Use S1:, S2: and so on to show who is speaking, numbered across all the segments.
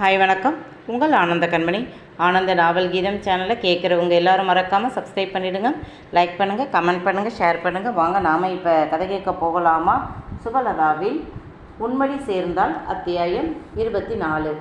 S1: Hi வணக்கம். உங்கள் ஆனந்த கண்மணி. ஆனந்த நாவல் கீதம் சேனலை கேட்குறவங்க எல்லாரும் மறக்காமல் சப்ஸ்கிரைப் பண்ணிவிடுங்க லைக் பண்ணுங்கள் கமெண்ட் பண்ணுங்கள் ஷேர் பண்ணுங்கள் வாங்க நாம் இப்போ கதை கேட்க போகலாமா? சுபலதாவில் உண்மடி சேர்ந்தால் அத்தியாயம் இருபத்தி நாலு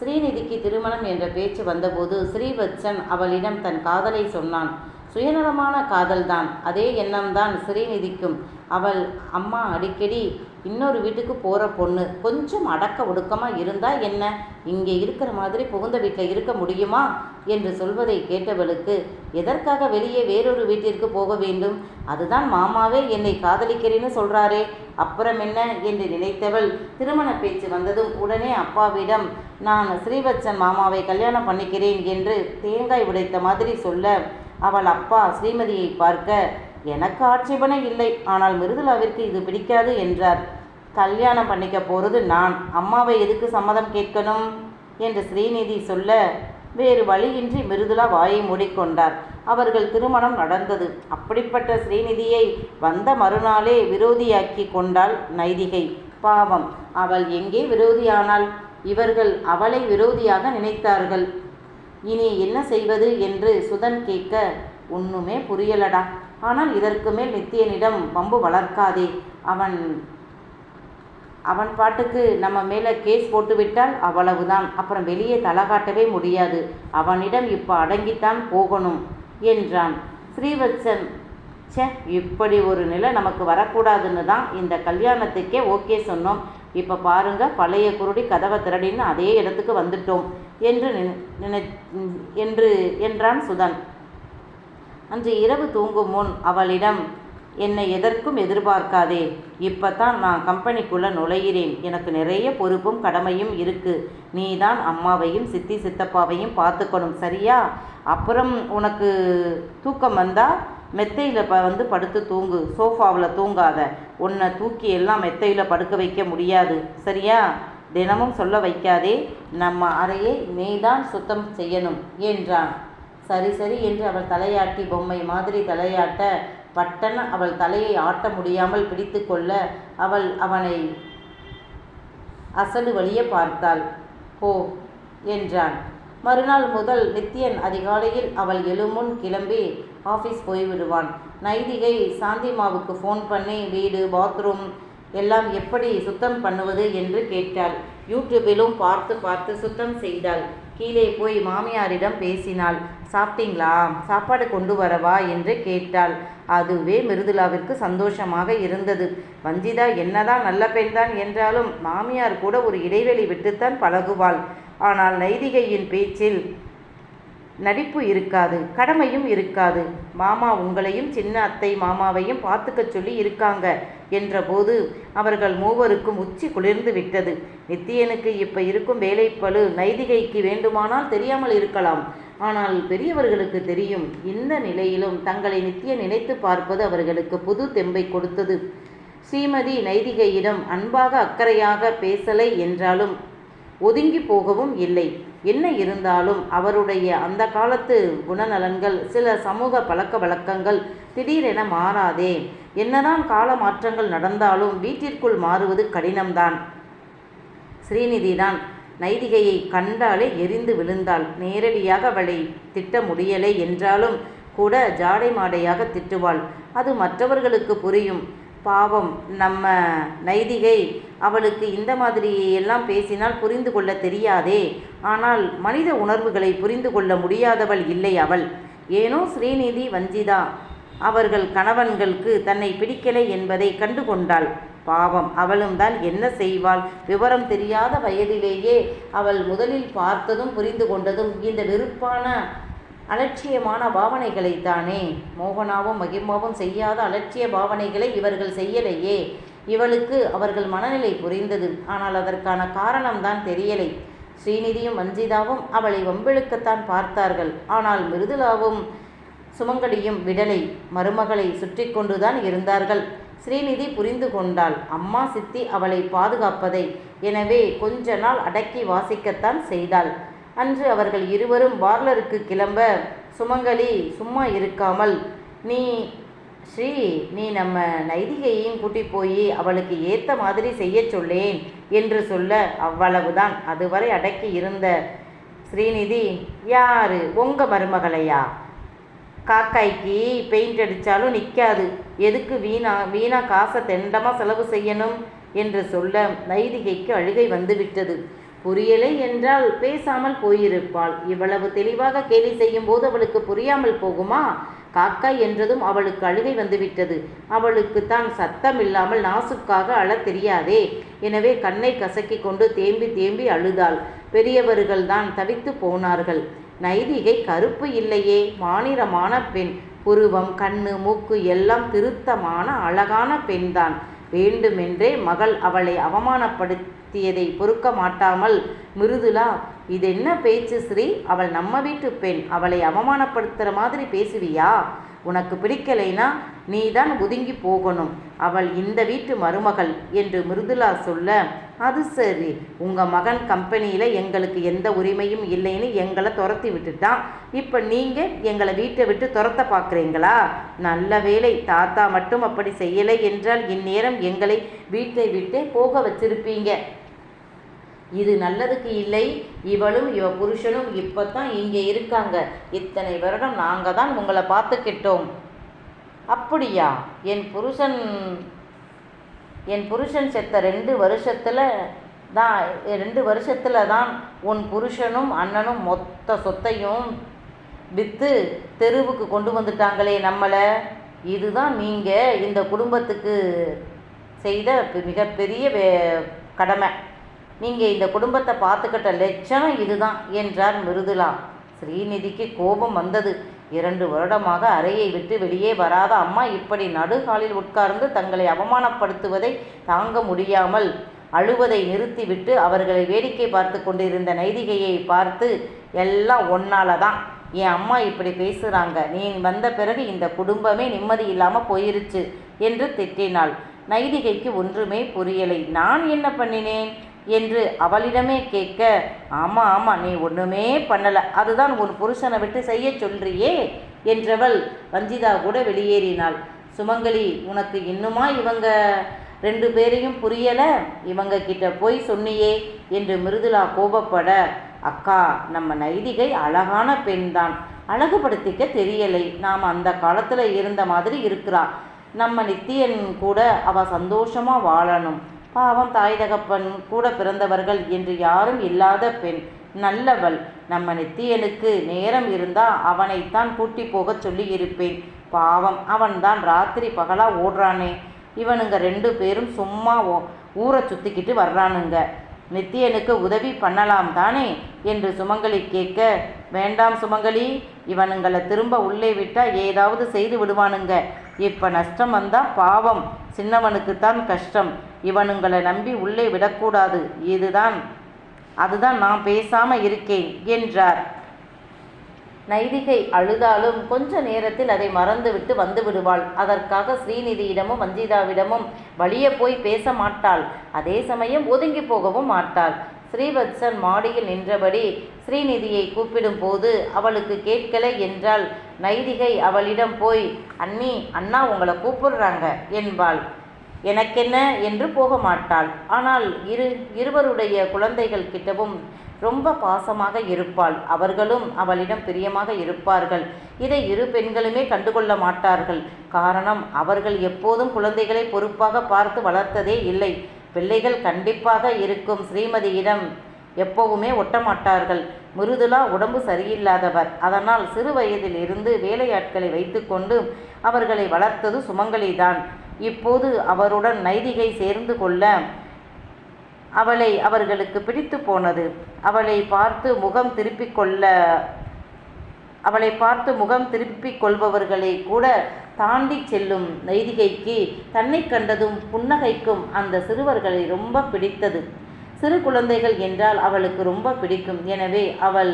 S1: ஸ்ரீநிதிக்கு திருமணம் என்ற பேச்சு வந்தபோது ஸ்ரீவத்சன் அவளிடம் தன் காதலை சொன்னான். சுயநலமான காதல்தான். அதே எண்ணம்தான் ஸ்ரீநிதிக்கும் அவள் அம்மா அடிக்கடி இன்னொரு வீட்டுக்கு போகிற பொண்ணு. கொஞ்சம் அடக்க ஒடுக்கமாக இருந்தா என்ன? இங்கே இருக்கிற மாதிரி புகுந்த வீட்டில் இருக்க முடியுமா? என்று சொல்வதை கேட்டவளுக்கு எதற்காக வெளியே வேறொரு வீட்டிற்கு போக வேண்டும்? அதுதான் மாமாவே என்னை காதலிக்கிறேன்னு சொல்கிறாரே அப்புறம் என்ன? என்று நினைத்தவள் திருமண பேச்சு வந்ததும் உடனே அப்பாவிடம் நான் ஸ்ரீபச்சன் மாமாவை கல்யாணம் பண்ணிக்கிறேன் என்று தேங்காய் உடைத்த மாதிரி சொல்ல அவள் அப்பா ஸ்ரீமதியை பார்க்க எனக்கு ஆட்சேபனை இல்லை ஆனால் மிருதுளாவிற்கு இது பிடிக்காது என்றார். கல்யாணம் பண்ணிக்க போகிறது நான். அம்மாவை எதுக்கு சம்மதம் கேட்கணும்? என்று ஸ்ரீநிதி சொல்ல வேறு வழியின்றி மிருதுளா வாயை மூடிக்கொண்டார். அவர்கள் திருமணம் நடந்தது. அப்படிப்பட்ட ஸ்ரீநிதியை வந்த மறுநாளே விரோதியாக்கி கொண்டாள் நைதிகை. பாவம். அவள் எங்கே விரோதியானாள்? இவர்கள் அவளை விரோதியாக நினைத்தார்கள். இனி என்ன செய்வது என்று சுதன் கேட்க ஒன்றுமே புரியலடா. ஆனால் இதற்கு மேல் நித்தியனிடம் பம்பு வளர்க்காதே. அவன் அவன் பாட்டுக்கு நம்ம மேலே கேஸ் போட்டுவிட்டால் அவ்வளவுதான். அப்புறம் வெளியே தலை காட்டவே முடியாது. அவனிடம் இப்போ அடங்கித்தான் போகணும் என்றான். ஸ்ரீவத்சன் சே இப்படி ஒரு நிலை நமக்கு வரக்கூடாதுன்னு தான் இந்த கல்யாணத்துக்கே ஓகே சொன்னோம். இப்போ பாருங்க பழைய குருடி கதவை திரடின்னு அதே இடத்துக்கு வந்துட்டோம் என்று நினை என்று என்றான் சுதன். அன்று இரவு தூங்கும் முன் அவளிடம் என்னை எதற்கும் எதிர்பார்க்காதே இப்போ தான் நான் கம்பெனிக்குள்ளே நுழைகிறேன். எனக்கு நிறைய பொறுப்பும் கடமையும் இருக்குது நீ தான் அம்மாவையும் சித்தி சித்தப்பாவையும் பார்த்துக்கணும் சரியா? அப்புறம் உனக்கு தூக்கம் வந்தால் மெத்தையில் ப வந்து படுத்து தூங்கு. சோஃபாவில் தூங்காத. உன்னை தூக்கி எல்லாம் மெத்தையில் படுக்க வைக்க முடியாது. சரியா? தினமும் சொல்ல வைக்காதே. நம்ம அறையை நீதான் சுத்தம் செய்யணும் என்றான். சரி சரி என்று அவள் தலையாட்டி பொம்மை மாதிரி தலையாட்ட பட்டன அவள் தலையை ஆட்ட முடியாமல் பிடித்து கொள்ள அவள் அவனை அசடு வழியே பார்த்தாள். போ என்றான். மறுநாள் முதல் நித்யன் அதிகாலையில் அவள் எழுமுன் கிளம்பி ஆஃபீஸ் போய்விடுவான். நைதிகை சாந்திமாவுக்கு ஃபோன் பண்ணி வீடு பாத்ரூம் எல்லாம் எப்படி சுத்தம் பண்ணுவது என்று கேட்டாள். யூடியூபிலும் பார்த்து பார்த்து சுத்தம் செய்தாள். கீழே போய் மாமியாரிடம் பேசினாள். சாப்பிட்டீங்களா? சாப்பாடு கொண்டு வரவா? என்று கேட்டாள். அதுவே மிருதுலாவிற்கு சந்தோஷமாக இருந்தது. வஞ்சிதா என்னதான் நல்ல பெண்தான் என்றாலும் மாமியார் கூட ஒரு இடைவெளி விட்டுத்தான் பழகுவாள். ஆனால் நைதிகையின் பேச்சில் நடிப்பு இருக்காது கடமையும் இருக்காது. மாமா உங்களையும் சின்ன அத்தை மாமாவையும் பார்த்துக்க சொல்லி இருக்காங்க என்றபோது அவர்கள் மூவருக்கும் உச்சி குளிர்ந்து விட்டது. நித்தியனுக்கு இப்போ இருக்கும் வேலைப்பழு நைதிகைக்கு வேண்டுமானால் தெரியாமல் இருக்கலாம். ஆனால் பெரியவர்களுக்கு தெரியும். இந்த நிலையிலும் தங்களை நித்திய நினைத்து பார்ப்பது அவர்களுக்கு புது தெம்பை கொடுத்தது. ஸ்ரீமதி நைதிகையிடம் அன்பாக அக்கறையாக பேசலை என்றாலும் ஒதுங்கி போகவும் இல்லை. என்ன இருந்தாலும் அவருடைய அந்த காலத்து குணநலன்கள் சில சமூக பழக்க வழக்கங்கள் திடீரென மாறாதே. என்னதான் கால மாற்றங்கள் நடந்தாலும் வீட்டிற்குள் மாறுவது கடினம்தான். ஸ்ரீநிதிதான் நைதிகையை கண்டாலே எரிந்து விழுந்தாள். நேரடியாக அவளை திட்ட முடியலை என்றாலும் கூட ஜாடை மாடையாக திட்டுவாள். அது மற்றவர்களுக்கு புரியும். பாவம் நம்ம நைதிகை அவளுக்கு இந்த மாதிரி எல்லாம் பேசினால் புரிந்து கொள்ள தெரியாதே. ஆனால் மனித உணர்வுகளை புரிந்து கொள்ள முடியாதவள் இல்லை அவள். ஏனோ ஸ்ரீநிதி வஞ்சிதா. அவர்கள் கணவன்களுக்கு தன்னை பிடிக்கலை என்பதை கண்டு கொண்டாள் பாவம் அவளும் தான் என்ன செய்வாள்? விவரம் தெரியாத வயதிலேயே அவள் முதலில் பார்த்ததும் புரிந்து கொண்டதும் இந்த வெறுப்பான அலட்சியமான பாவனைகளைத்தானே. மோகனாவும் மகிமாவும் செய்யாத அலட்சிய பாவனைகளை இவர்கள் செய்யலையே. இவளுக்கு அவர்கள் மனநிலை புரிந்தது. ஆனால் அதற்கான காரணம்தான் தெரியலை. ஸ்ரீநிதியும் மஞ்சிதாவும் அவளை வம்பிழுக்கத்தான் பார்த்தார்கள். ஆனால் மிருதுலாவும் சுமங்கடியும் விடலை. மருமகளை சுற்றி கொண்டுதான் இருந்தார்கள். ஸ்ரீநிதி புரிந்து கொண்டாள். அம்மா சித்தி அவளை பாதுகாப்பதை. எனவே கொஞ்ச நாள் அடக்கி வாசிக்கத்தான் செய்தாள். அன்று அவர்கள் இருவரும் பார்லருக்கு கிளம்ப சுமங்கலி சும்மா இருக்காமல் நீ ஸ்ரீ நீ நம்ம நைதிகையையும் கூட்டி போய் அவளுக்கு ஏத்த மாதிரி செய்ய சொல்லேன் என்று சொல்ல அவ்வளவுதான். அதுவரை அடக்கி இருந்த ஸ்ரீநிதி யாரு? உங்க மருமகளையா? காக்காய்க்கு பெயிண்ட் அடித்தாலும் நிற்காது எதுக்கு வீணா வீணா காசை தெண்டமாக செலவு செய்யணும்? என்று சொல்ல நைதிகைக்கு அழுகை வந்துவிட்டது. புரியலை என்றால் பேசாமல் போயிருப்பாள். இவ்வளவு தெளிவாக கேலி செய்யும் போது அவளுக்கு புரியாமல் போகுமா? காக்கா என்றதும் அவளுக்கு அழுகை வந்துவிட்டது. அவளுக்கு தான் சத்தம் இல்லாமல் நாசுக்காக அழத் தெரியாதே. எனவே கண்ணை கசக்கி கொண்டு தேம்பி தேம்பி அழுதாள். பெரியவர்கள் தான் தவித்து போனார்கள். நைதிகை கருப்பு இல்லையே மாநிலமான பெண். புருவம் கண்ணு மூக்கு எல்லாம் திருத்தமான அழகான பெண்தான். வேண்டுமென்றே மகள் அவளை அவமானப்படுத்தியதை பொறுக்க மாட்டாமல் மிருதுலா இதென்ன பேச்சு ஸ்ரீ? அவள் நம்ம வீட்டு பெண். அவளை அவமானப்படுத்துகிற மாதிரி பேசுவியா? உனக்கு பிடிக்கலைனா நீ தான் ஒதுங்கி போகணும். அவள் இந்த வீட்டு மருமகள் என்று மிருதுலா சொல்ல அது சரி. உங்கள் மகன் கம்பெனியில் எங்களுக்கு எந்த உரிமையும் இல்லைன்னு எங்களை துரத்தி விட்டுட்டான். இப்போ நீங்கள் எங்களை வீட்டை விட்டு துரத்த பார்க்குறீங்களா நல்ல வேலை தாத்தா மட்டும் அப்படி செய்யலை என்றால் இந்நேரம் எங்களை வீட்டை விட்டே போக வச்சிருப்பீங்க. இது நல்லதுக்கு இல்லை. இவளும் இவ புருஷனும் இப்போ தான் இங்கே இருக்காங்க. இத்தனை வருடம் நாங்கள் தான் உங்களை பார்த்துக்கிட்டோம். அப்படியா? என் புருஷன் என் புருஷன் செத்த ரெண்டு வருஷத்தில் தான் ரெண்டு வருஷத்தில் தான் உன் புருஷனும் அண்ணனும் மொத்த சொத்தையும் விற்று தெருவுக்கு கொண்டு வந்துட்டாங்களே நம்மளை. இதுதான் நீங்கள் இந்த குடும்பத்துக்கு செய்த மிகப்பெரிய வே கடமை. நீங்கள் இந்த குடும்பத்தை பார்த்துக்கிட்ட லட்சணம் இதுதான் என்றார் மிருதுலா ஸ்ரீநிதிக்கு கோபம் வந்தது. இரண்டு வருடமாக அறையை விட்டு வெளியே வராத அம்மா இப்படி நடுகாலில் உட்கார்ந்து தங்களை அவமானப்படுத்துவதை தாங்க முடியாமல் அழுவதை நிறுத்திவிட்டு அவர்களை வேடிக்கை பார்த்து கொண்டிருந்த நைதிகையை பார்த்து எல்லாம் ஒன்னால தான் என் அம்மா இப்படி பேசுகிறாங்க நீ வந்த பிறகு இந்த குடும்பமே நிம்மதி இல்லாமல் போயிருச்சு என்று திட்டினாள். நைதிகைக்கு ஒன்றுமே புரியலை. நான் என்ன பண்ணினேன்? என்று அவளிடமே கேட்க ஆமாம் ஆமாம் நீ ஒன்றுமே பண்ணலை. அதுதான் உன் புருஷனை விட்டு செய்ய சொல்றியே என்றவள் வஞ்சிதா கூட வெளியேறினாள். சுமங்கலி உனக்கு இன்னுமா இவங்க ரெண்டு பேரையும் புரியலை? இவங்க கிட்ட போய் சொன்னியே என்று மிருதுலா கோபப்பட அக்கா நம்ம நைதிகை அழகான பெண்தான். அழகுபடுத்திக்க தெரியலை. நாம் அந்த காலத்தில் இருந்த மாதிரி இருக்கிறா. நம்ம நித்தியன் கூட அவ சந்தோஷமா வாழணும். பாவம் தாய் தகப்பன் கூட பிறந்தவர்கள் என்று யாரும் இல்லாத பெண் நல்லவள். நம்ம நித்தியனுக்கு நேரம் இருந்தால் அவனைத்தான் கூட்டி போகச் சொல்லி இருப்பேன் பாவம் அவன்தான் ராத்திரி பகலா ஓடுறானே. இவனுங்க ரெண்டு பேரும் சும்மா ஓ- ஊரை சுத்திக்கிட்டு வர்றானுங்க. நித்தியனுக்கு உதவி பண்ணலாம் தானே என்று சுமங்கலி கேட்க வேண்டாம் சுமங்கலி இவனுங்களை திரும்ப உள்ளே விட்டால் ஏதாவது செய்து விடுவானுங்க. இப்போ நஷ்டம் வந்தால் பாவம் சின்னவனுக்குத்தான் கஷ்டம். இவனுங்களை நம்பி உள்ளே விடக்கூடாது. இதுதான் அதுதான் நான் பேசாம இருக்கேன் என்றார். நைதிகை அழுதாலும் கொஞ்ச நேரத்தில் அதை மறந்துவிட்டு வந்து விடுவாள். அதற்காக ஸ்ரீநிதியிடமும் வஞ்சிதாவிடமும் வழிய போய் பேச மாட்டாள். அதே சமயம் ஒதுங்கி போகவும் மாட்டாள். ஸ்ரீவத்சன் மாடியில் நின்றபடி ஸ்ரீநிதியை கூப்பிடும் போது அவளுக்கு கேட்கலை என்றால் நைதிகை அவளிடம் போய் அண்ணி அண்ணா உங்களை கூப்பிடுறாங்க என்பாள். எனக்கென்ன என்று போக மாட்டாள் ஆனால் இரு இருவருடைய குழந்தைகள் கிட்டவும் ரொம்ப பாசமாக இருப்பாள். அவர்களும் அவளிடம் பிரியமாக இருப்பார்கள். இதை இரு பெண்களுமே கண்டுகொள்ள மாட்டார்கள். காரணம் அவர்கள் எப்போதும் குழந்தைகளை பொறுப்பாக பார்த்து வளர்த்ததே இல்லை. பிள்ளைகள் கண்டிப்பாக இருக்கும் ஸ்ரீமதியிடம் எப்பவுமே ஒட்டமாட்டார்கள். மிருதுலா உடம்பு சரியில்லாதவர். அதனால் சிறு வயதில் இருந்து வேலையாட்களை வைத்துக்கொண்டு அவர்களை வளர்த்தது சுமங்கலிதான். இப்போது அவருடன் நைதிகை சேர்ந்து கொள்ள அவளை அவர்களுக்கு பிடித்து போனது. அவளை பார்த்து முகம் திருப்பிக் கொள்ள அவளை பார்த்து முகம் திருப்பிக் கொள்பவர்களை கூட தாண்டி செல்லும் நைதிகைக்கு தன்னை கண்டதும் புன்னகைக்கும் அந்த சிறுவர்களை ரொம்ப பிடித்தது. சிறு குழந்தைகள் என்றால் அவளுக்கு ரொம்ப பிடிக்கும். எனவே அவள்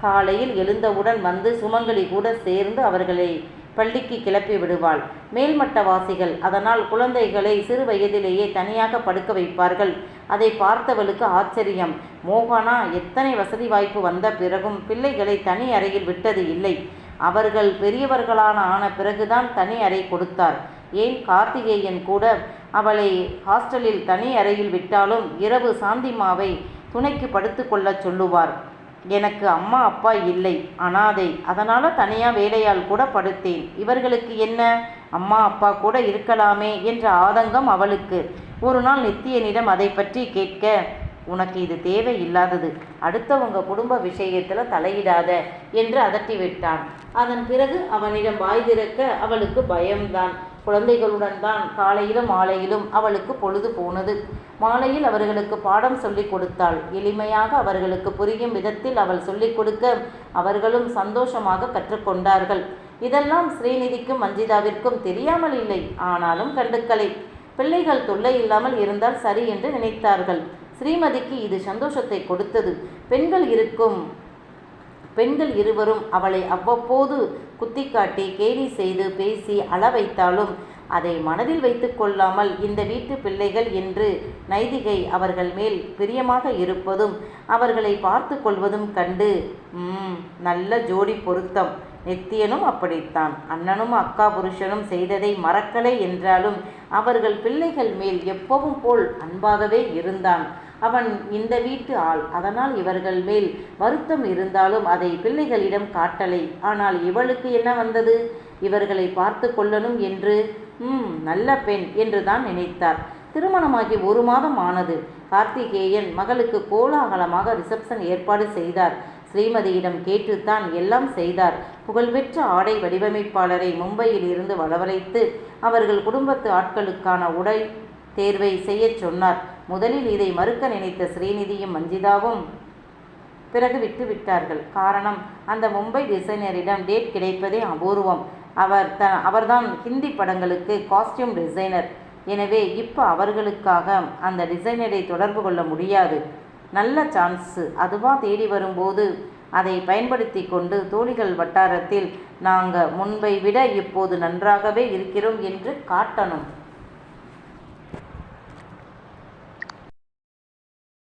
S1: காலையில் எழுந்தவுடன் வந்து சுமங்கலி கூட சேர்ந்து அவர்களை பள்ளிக்கு கிளப்பி விடுவாள். மேல்மட்டவாசிகள் அதனால் குழந்தைகளை சிறு வயதிலேயே தனியாக படுக்க வைப்பார்கள். அதை பார்த்தவளுக்கு ஆச்சரியம். மோகனா எத்தனை வசதி வாய்ப்பு வந்த பிறகும் பிள்ளைகளை தனி அறையில் விட்டது இல்லை. அவர்கள் பெரியவர்களான ஆன பிறகுதான் தனி அறை கொடுத்தார். ஏன் கார்த்திகேயன் கூட அவளை ஹாஸ்டலில் தனி அறையில் விட்டாலும் இரவு சாந்திமாவை துணைக்கு படுத்து கொள்ளச் சொல்லுவார். எனக்கு அம்மா அப்பா இல்லை. அனாதை. அதனால் தனியாக வேலையால் கூட படுத்தேன். இவர்களுக்கு என்ன? அம்மா அப்பா கூட இருக்கலாமே என்ற ஆதங்கம் அவளுக்கு. ஒரு நாள் நித்தியனிடம் அதை பற்றி கேட்க உனக்கு இது தேவையில்லாதது. அடுத்தவங்க குடும்ப விஷயத்தில் தலையிடாத என்று அதட்டி விட்டான் அதன் பிறகு அவனிடம் வாய் திறக்க அவளுக்கு பயம்தான். குழந்தைகளுடன் தான் காலையிலும் மாலையிலும் அவளுக்கு பொழுது போனது. மாலையில் அவர்களுக்கு பாடம் சொல்லிக் கொடுத்தாள். எளிமையாக அவர்களுக்கு புரியும் விதத்தில் அவள் சொல்லிக் கொடுக்க அவர்களும் சந்தோஷமாக கற்றுக்கொண்டார்கள். இதெல்லாம் ஸ்ரீநிதிக்கும் மஞ்சிதாவிற்கும் தெரியாமல் இல்லை. ஆனாலும் கண்டுக்கலை பிள்ளைகள் தொல்லை இல்லாமல் இருந்தால் சரி என்று நினைத்தார்கள். ஸ்ரீமதிக்கு இது சந்தோஷத்தை கொடுத்தது. பெண்கள் இருக்கும் பெண்கள் இருவரும் அவளை அவ்வப்போது குத்திக்காட்டி கேலி செய்து பேசி அள வைத்தாலும் அதை மனதில் வைத்து கொள்ளாமல் இந்த வீட்டு பிள்ளைகள் என்று நைதிகை அவர்கள் மேல் பிரியமாக இருப்பதும் அவர்களை பார்த்து கொள்வதும் கண்டு ம் நல்ல ஜோடி பொருத்தம். நித்தியனும் அப்படித்தான். அண்ணனும் அக்கா புருஷனும் செய்ததை மறக்கலை என்றாலும் அவர்கள் பிள்ளைகள் மேல் எப்பவும் போல் அன்பாகவே இருந்தான். அவன் இந்த வீட்டு ஆள். அதனால் இவர்கள் மேல் வருத்தம் இருந்தாலும் அதை பிள்ளைகளிடம் காட்டலை. ஆனால் இவளுக்கு என்ன வந்தது? இவர்களை பார்த்து கொள்ளணும் என்று. ம் நல்ல பெண் என்று தான் நினைத்தார். திருமணமாகி ஒரு மாதம் ஆனது. கார்த்திகேயன் மகளுக்கு கோலாகலமாக ரிசப்ஷன் ஏற்பாடு செய்தார். ஸ்ரீமதியிடம் கேட்டுத்தான் எல்லாம் செய்தார். புகழ்பெற்ற ஆடை வடிவமைப்பாளரை மும்பையில் இருந்து வரவழைத்து அவர்கள் குடும்பத்து ஆட்களுக்கான உடை தேர்வை செய்யச் சொன்னார். முதலில் இதை மறுக்க நினைத்த ஸ்ரீநிதியும் மஞ்சிதாவும் பிறகு விட்டு விட்டார்கள் காரணம் அந்த மும்பை டிசைனரிடம் டேட் கிடைப்பதே அபூர்வம். அவர் த அவர்தான் ஹிந்தி படங்களுக்கு காஸ்டியூம் டிசைனர் எனவே இப்போ அவர்களுக்காக அந்த டிசைனரை தொடர்பு கொள்ள முடியாது. நல்ல சான்ஸு அதுவா தேடி வரும்போது அதை பயன்படுத்தி கொண்டு தோழிகள் வட்டாரத்தில் நாங்கள் முன்பை விட இப்போது நன்றாகவே இருக்கிறோம் என்று காட்டணும்.